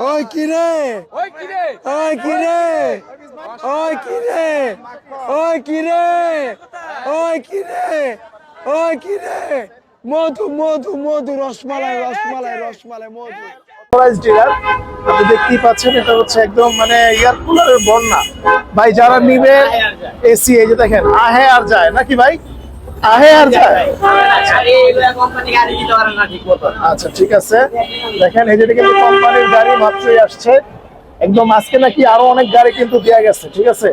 ওই কি রে? ওই কি রে? ওই কি রে? ওই কি রে? ওই কি রে? ওই কি রে? ওই কি রে? মধু মধু মধু রসমালাই রসমালাই রসমালাই মধু। প্রাইস ডিলার আপনি দেখতেই পাচ্ছেন এটা হচ্ছে একদম মানে এয়ার কুলারের বন্যা। ভাই যারা নিবে এসি এই যে দেখেন আহে আর যায়। নাকি ভাই? আহে আর যায়। আচ্ছা ঠিক আছে। দেখেন এই যে কিন্তু কোম্পানির গাড়ি মাত্রই আসছে। একদম আজকে নাকি আরও অনেক গাড়ি কিন্তু দেয়া গেছে ঠিক আছে?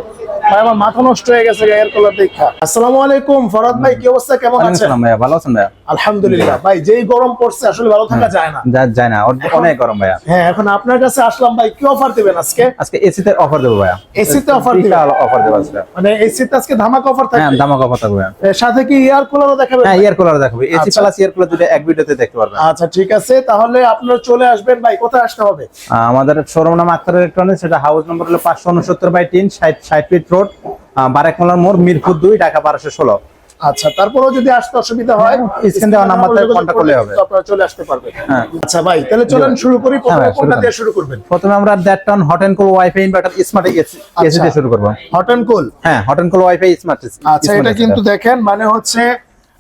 ভাই আমার মাথা নষ্ট হয়ে গেছে এয়ার কুলার দেখা। আসসালামু আলাইকুম ফরাদ ভাই কি অবস্থা? কেমন আছেন? ভাই ভাইয়া ভালো আছেন ভাইয়া? আলহামদুলিল্লাহ। ভাই যেই গরম পড়ছে আসলে ভালো থাকা যায় না। যা- যায় না। অনেক গরম ভাইয়া। হ্যাঁ এখন আপনার কাছে আসলাম ভাই কি অফার দিবেন আজকে? আজকে এসিতে অফার দেবো ভাইয়া। এসিতে অফার দিবেন? অফার দেবো আজকে। মানে এসিতে আজকে ধামাকা অফার হ্যাঁ থাকবে দামাক অফার থাকবে সাথে কি এয়ার কুলারও দেখাবেন হ্যাঁ ভাই? ইয়ার কুলার দেখাবো। এসি। প্লাস ইয়ার কুলার দুটো এক ভিডিওতে দেখতে পারবেন। আচ্ছা ঠিক আছে। তাহলে আপনারা চলে আসবেন ভাই কোথায় আসতে হবে? আমাদের শোরুম নাম আক্তার ইলেকট্রনিক্স সেটা হাউস নম্বর হলো পাঁচশো উনসত্তর বাই তিন ষাট ষাট ফিট রোড বারেকমলার মোড় মিরপুর দুই ঢাকা বারোশো ষোলো। আচ্ছা তারপরেও যদি আসতে অসুবিধা হয় স্ক্রিন দেওয়া নাম্বারটা যোগাযোগ করলে হবে। আপনারা চলে আসতে পারবেন। হ্যাঁ। আচ্ছা ভাই তাহলে চলেন শুরু করি। প্রথমে হ্যাঁ, কোনটা দিয়ে শুরু করবেন? প্রথমে আমরা that ton hot and cool wifi inverter smart AC. দিয়ে শুরু করব। হট অ্যান্ড কুল হ্যাঁ hot and cool wifi smart আচ্ছা এটা কিন্তু দেখেন মানে হচ্ছে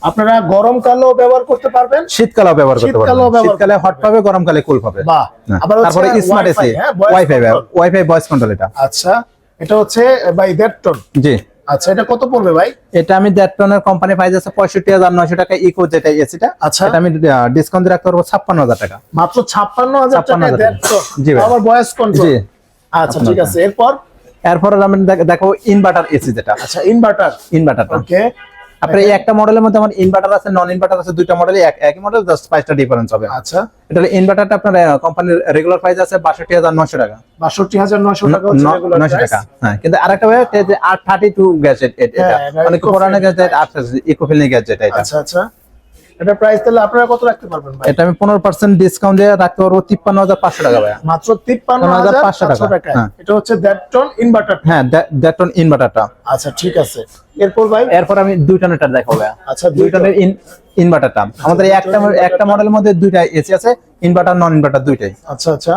আপনারা গরমকালেও ব্যবহার করতে পারবেন। শীতকালেও ব্যবহার করতে পারবেন। শীতকালে হট পাবে গরমকালে কুল পাবে। বাহ হ্যাঁ। আবার তারপরে স্মার্ট এসি হ্যাঁ, ওয়াইফাই ওয়াইফাই ভয়েস কন্ট্রোল এটা। আচ্ছা এটা হচ্ছে বাই দেড় টন জি। আচ্ছা এটা কত পড়বে ভাই? এটা আমি দেড় টনের কোম্পানি পাই আছে পঁয়ষট্টি হাজার নয়শো টাকা ইকো যেটা এসিটা আচ্ছা। এটা আমি ডিসকাউন্ট রাখতে পারব ছাপ্পান্ন হাজার টাকা। মাত্র ছাপ্পান্ন হাজার ছাপ্পান্ন হাজার জি। আবার বয়স কন্ট্রোল জি। আচ্ছা ঠিক আছে। এরপর? এরপর আমি দেখো ইনভার্টার এসি যেটা। আচ্ছা ইনভার্টার ইনভার্টার ওকে আপনার এই একটা মডেলের মধ্যে আমার ইনভার্টার আছে নন ইনভার্টার আছে দুইটা মডেল একই মডেল জাস্ট প্রাইসটা ডিফারেন্স হবে। আচ্ছা। এটা ইনভার্টারটা আপনার কোম্পানির রেগুলার প্রাইস আছে বাষট্টি হাজার নয়শো টাকা। বাষট্টি হাজার নয়শো টাকা হচ্ছে রেগুলার প্রাইস টাকা হ্যাঁ। কিন্তু আরেকটা ভাই যে আট থার্টি টু গ্যাস এটা। মানে। পুরানো গ্যাজেট আট ইকোফিলিং গ্যাজেট এটা। আচ্ছা আচ্ছা। এটা প্রাইস তাহলে আপনারা কত রাখতে পারবেন ভাই? এটা আমি পনেরো পার্সেন্ট ডিসকাউন্ট দিয়ে রাখতে পারব তিপ্পান্ন হাজার পাঁচশো টাকা ভাইয়া। মাত্র তিপ্পান্ন পাঁচশো টাকা। টাকা হ্যাঁ। এটা হচ্ছে দেড় টন ইনভার্টার হ্যাঁ দ্যাটন ইনভার্টারটা আচ্ছা ঠিক আছে। এরপর ভাই? এরপর আমি দুই টনেরটা দেখাবো ভাইয়া। আচ্ছা, দুই টনের ইনভার্টারটা আমাদের একটা একটা মডেলের মধ্যে দুইটা এসি আছে ইনভার্টার নন ইনভার্টার দুইটাই। আচ্ছা আচ্ছা।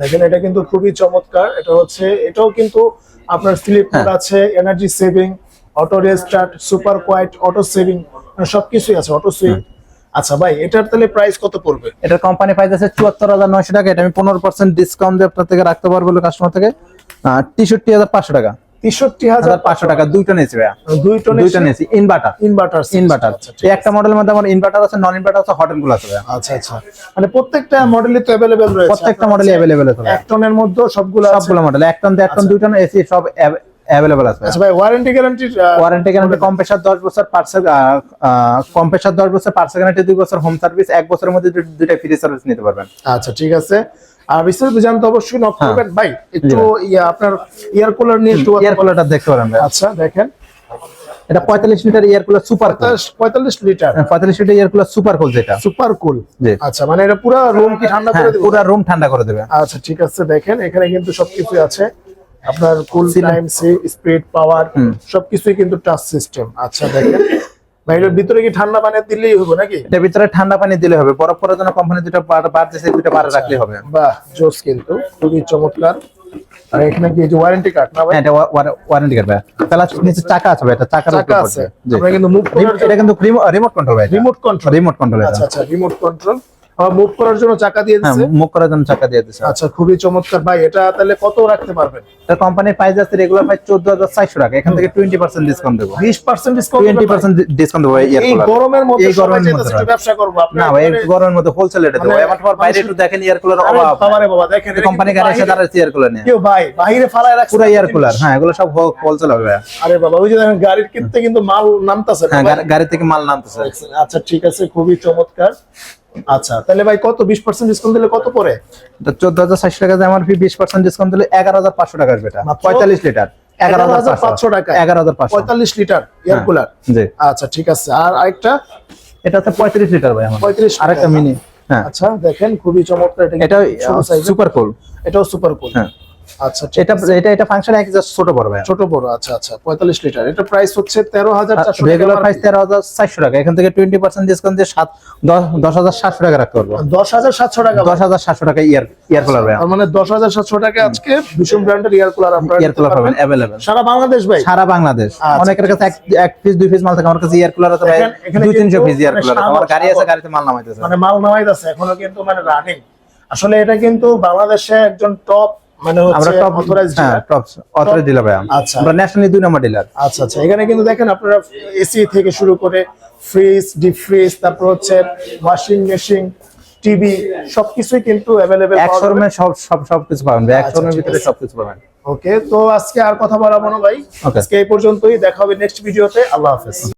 দেখেন এটা কিন্তু খুবই চমৎকার। এটা হচ্ছে এটাও কিন্তু আপনার স্লিপ মোড হ্যাঁ। আছে energy saving auto restart super quiet auto saving সবকিছুই আছে অটো সুইং আচ্ছা ভাই এটার তাহলে প্রাইস কত পড়বে? এটার কোম্পানি প্রাইস আছে চুয়াত্তর হাজার নয়শো টাকা এটা আমি পনেরো পার্সেন্ট ডিসকাউন্ট দিয়ে আপনার থেকে রাখতে পারব কাস্টমার থেকে। তেষট্টি হাজার পাঁচশো টাকা। তেষট্টি হাজার পাঁচশো টাকা দুই টন এসি ভাইয়া। দুই টন দুই এসি ইনভার্টার ইনভার্টার ইনভার্টার এই একটা মডেলের মধ্যে আমার ইনভার্টার আছে নন ইনভার্টার আছে হটগুলো আছে আচ্ছা আচ্ছা। মানে প্রত্যেকটা মডেলই তো অ্যাভেলেবেল রয়েছে। প্রত্যেকটা আপনার মডেলই অ্যাভেলেবেল আছে ভাইয়া। এক টনের মধ্যে সবগুলো সবগুলো মডেল এক টন দেড় টন দুই টন এসি সব অ্যাভেলেবেল আছে। আচ্ছা ভাই warranty guarantee warranty guarantee compressor দশ বছর পার্সেল কম্প্রেসার দশ বছর পার্সেল গ্যারান্টি দুই বছর হোম সার্ভিস এক বছরের মধ্যে দুইটা ফ্রি সার্ভিস নিতে পারবেন। আচ্ছা ঠিক আছে। আর বিস্তারিত জানতে অবশ্যই নক হ্যাঁ। করবেন। ভাই একটু আপনার ইয়ার কুলার নিয়ে একটু এয়ার কুলারটা দেখতে পারেন আচ্ছা দেখেন। এটা পঁয়তাল্লিশ litre air cooler super cool পঁয়তাল্লিশ লিটার। পঁয়তাল্লিশ litre air cooler super cool যেটা। সুপার কুল আচ্ছা মানে এটা পুরো রুম কি ঠান্ডা হ্যাঁ করে দেবো? পুরো রুম ঠান্ডা করে দেবে। আচ্ছা ঠিক আছে দেখেন এখানে কিন্তু সবকিছু আছে। আপনার cool Ceiling- time speed power সবকিছুই কিন্তু টাচ সিস্টেম আচ্ছা দেখেন। ভিতরে কি ঠান্ডা পানি দিলেই হবে নাকি? ভিতরে ঠান্ডা পানি দিলে হবে। বরফ করার জন্য কোম্পানি দুটো বার বার দিয়েছে দুটো বার রাখলে হবে। বাহ জোস কিন্তু। খুবই চমৎকার। আর এখানে কি ওয়ারেন্টি কার্ড না ভাই? এটা ওয়ারেন্টি কার্ড ভাই। নিচে চাকা আছে ভাই এটা চাকার উপর আছে। আমরা কিন্তু মুভ এটা কিন্তু রিমোট কন্ট্রোল ভাই রিমোট কন্ট্রোল রিমোট কন্ট্রোল আচ্ছা আচ্ছা রিমোট কন্ট্রোল মুভ করার জন্য চাকা দিয়ে হ্যাঁ দিচ্ছে মুখ করার জন্য চাকা দিয়ে দিচ্ছে আচ্ছা খুবই চমৎকার। ভাই এটা তাহলে কত রাখতে পারবেন? এটা কোম্পানির প্রাইস আছে রেগুলার প্রাইস চোদ্দ হাজার চারশো টাকা। এখান থেকে টোয়েন্টি পার্সেন্ট ডিসকাউন্ট দেবো। বিশ percent discount twenty percent discount দেবো এই গরমের মধ্যে এই গরমের মধ্যে একটু ব্যবসা করব। আপনার না ভাই এই গরমের মধ্যে হোলসেল রেটে দেবো। মানে এবার তোমার বাইরে একটু দেখেন এয়ার কুলার অভাব। বাবা রে বাবা দেখেন কোম্পানি গাড়ি এসে বাইরে- এয়ার কুলার নিয়ে। কেউ ভাই বাইরে ফালায় রাখছে পুরো এয়ার কুলার হ্যাঁ এগুলো সব হোলসেল হবে ভাইয়া। আরে বাবা ওই যে দেখেন গাড়ির কিনতে কিন্তু মাল নামতাছে হ্যাঁ গাড়ি থেকে মাল নামতেছে। আচ্ছা ঠিক আছে খুবই চমৎকার। আচ্ছা তাহলে ভাই কত বিশ পার্সেন্ট ডিসকাউন্ট দিলে কত পড়ে? চোদ্দ হাজার দিয়ে আমার এমআরপি বিশ পার্সেন্ট ডিসকাউন্ট দিলে এগারো হাজার পাঁচশো টাকা আসবে এটা মাত্র? পঁয়তাল্লিশ লিটার এগারো হাজার পাঁচশো। টাকা। এগারো হাজার পাঁচশো। পঁয়তাল্লিশ লিটার এয়ার হ্যাঁ। কুলার জি। আচ্ছা ঠিক আছে। আর আরেকটা? এটা তো পঁয়ত্রিশ লিটার ভাই আমার। 35 আরেকটা। মিনি হ্যাঁ। আচ্ছা দেখেন খুবই চমৎকার এটা এটা সুপার কুল এটাও সুপার কুল হ্যাঁ। আচ্ছা এটা এটা এটা ফাংশন একই জাস্ট ছোট বড় ভাই ছোট বড় আচ্ছা আচ্ছা পঁয়তাল্লিশ লিটার এটা প্রাইস হচ্ছে তেরো হাজার চারশো রেগুলার প্রাইস তেরো হাজার চারশো টাকা। এখান থেকে টোয়েন্টি পার্সেন্ট ডিসকাউন্ট দিয়ে সাত দশ- দশ হাজার সাতশো টাকা রাখতে পারব। দশ হাজার সাতশো টাকা। দশ হাজার সাতশো টাকা ইয়ার ইয়ার কুলার ভাই মানে দশ হাজার সাতশো টাকা আজকে ভীষণ ব্র্যান্ডের ইয়ার কুলার আপনারা ইয়ার কুলার পাবেন পারবেন। সারা বাংলাদেশ ভাই। সারা বাংলাদেশ। আচ্ছা। অনেকের কাছে এক- পিস দুই পিস মাল থাকে। আমার কাছে ইয়ার কুলার আছে ভাই দুই তিনশো পিস ইয়ার মানে কুলার আমার গাড়ি আছে গাড়িতে মাল নামাইতেছে। মানে মাল নামাইতেছে এখনও কিন্তু মানে রানিং আসলে এটা কিন্তু বাংলাদেশে একজন টপ মানে আমরা top authorised top authorise dealer ভাই আচ্ছা। আমরা ন্যাশনালি দুই নম্বর ডিলার আচ্ছা আচ্ছা। এখানে কিন্তু দেখেন আপনারা এসি থেকে শুরু করে ফ্রিজ ডিপ ফ্রিজ তারপর হচ্ছে ওয়াশিং মেশিন টিভি সবকিছুই কিন্তু এক শোরুমে সব সব সব কিছু পাবেন এক আচ্ছা, শোরুমের ভিতরে আছে। সব পাবেন। ওকে তো আজকে আর কথা বলা না ভাই. আজকে এই পর্যন্তই। দেখা হবে নেক্সট ভিডিওতে আল্লাহ হাফেজ।